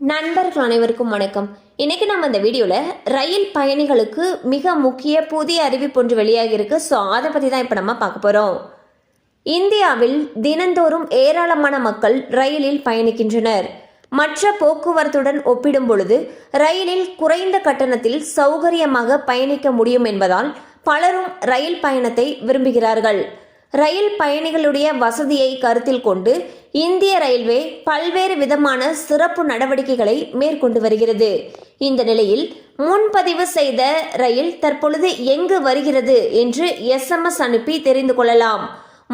நண்பர்கள் அனைவருக்கும் வணக்கம். இன்றைக்கி நம்ம இந்த வீடியோவில் ரயில் பயணிகளுக்கு மிக முக்கிய புதிய அறிவிப்பு ஒன்று வெளியாகியிருக்கு ஸோ அதை பற்றி தான் இப்போ நம்ம பார்க்க போகிறோம் இந்தியாவில் தினந்தோறும் ஏராளமான மக்கள் ரயிலில் பயணிக்கின்றனர். மற்ற போக்குவரத்துடன் ஒப்பிடும் பொழுது ரயிலில் குறைந்த கட்டணத்தில் சௌகரியமாக பயணிக்க முடியும் என்பதால் பலரும் ரயில் பயணத்தை விரும்புகிறார்கள். ரயில் பயணிகளுடைய வசதியை கருத்தில் கொண்டு இந்திய ரயில்வே பல்வேறு விதமான சிறப்பு நடவடிக்கைகளை மேற்கொண்டு வருகிறது. இந்த நிலையில் முன்பதிவு செய்த ரயில் தற்பொழுது எங்கு வருகிறது என்று எஸ்எம்எஸ் அனுப்பி தெரிந்து கொள்ளலாம்.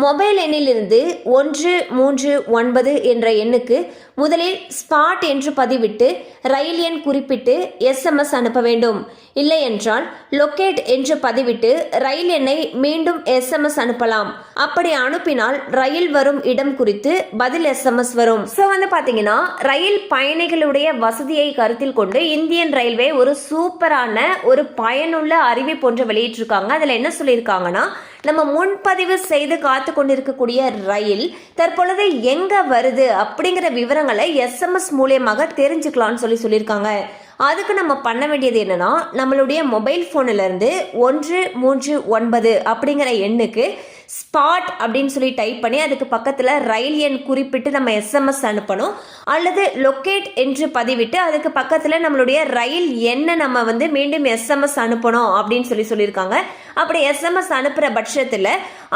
மொபைல் எண்ணிலிருந்து ஒன்று மூன்று ஒன்பது என்ற எண்ணுக்கு முதலில் ஸ்பாட் என்று பதிவிட்டு ரயில் எண் குறிப்பிட்டு எஸ்எம்எஸ் அனுப்ப வேண்டும். இல்லை என்றால் லொக்கேட் என்று பதிவிட்டு ரயில் எண்ணை மீண்டும் எஸ்எம்எஸ் அனுப்பலாம். அப்படி அனுப்பினால் ரயில் வரும் இடம் குறித்து பதில் எஸ்எம்எஸ் வரும். ஸோ வந்து பார்த்தீங்கன்னா ரயில் பயணிகளுடைய வசதியை கருத்தில் கொண்டு இந்தியன் ரயில்வே ஒரு சூப்பரான ஒரு பயனுள்ள அறிவிப்பு ஒன்று வெளியிட்டிருக்காங்க. அதில் என்ன சொல்லியிருக்காங்கன்னா நம்ம முன்பதிவு செய்து காத்து கொண்டிருக்கக்கூடிய ரயில் தற்பொழுது எங்கே வருது அப்படிங்கிற விவரங்களை எஸ்எம்எஸ் மூலியமாக தெரிஞ்சுக்கலாம்னு சொல்லி சொல்லியிருக்காங்க. அதுக்கு நம்ம பண்ண வேண்டியது என்னன்னா நம்மளுடைய மொபைல் ஃபோனில் இருந்து ஒன்று மூன்று ஒன்பது அப்படிங்கிற எண்ணுக்கு ஸ்பாட் அப்படின்னு சொல்லி டைப் பண்ணி அதுக்கு பக்கத்தில் ரயில் எண் குறிப்பிட்டு நம்ம எஸ்எம்எஸ் அனுப்பணும். அல்லது லொக்கேட் என்று பதிவிட்டு அதுக்கு பக்கத்தில் நம்மளுடைய ரயில் எண்ணை நம்ம வந்து மீண்டும் எஸ்எம்எஸ் அனுப்பணும் அப்படின்னு சொல்லி சொல்லியிருக்காங்க. அப்படி எஸ்எம்எஸ் அனுப்புகிற பட்சத்தில்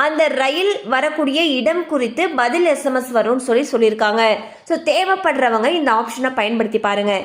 அந்த ரயில் வரக்கூடிய இடம் குறித்து பதில் எஸ்எம்எஸ் வரும்னு சொல்லி சொல்லியிருக்காங்க. ஸோ தேவைப்படுறவங்க இந்த ஆப்ஷனை பயன்படுத்தி பாருங்கள்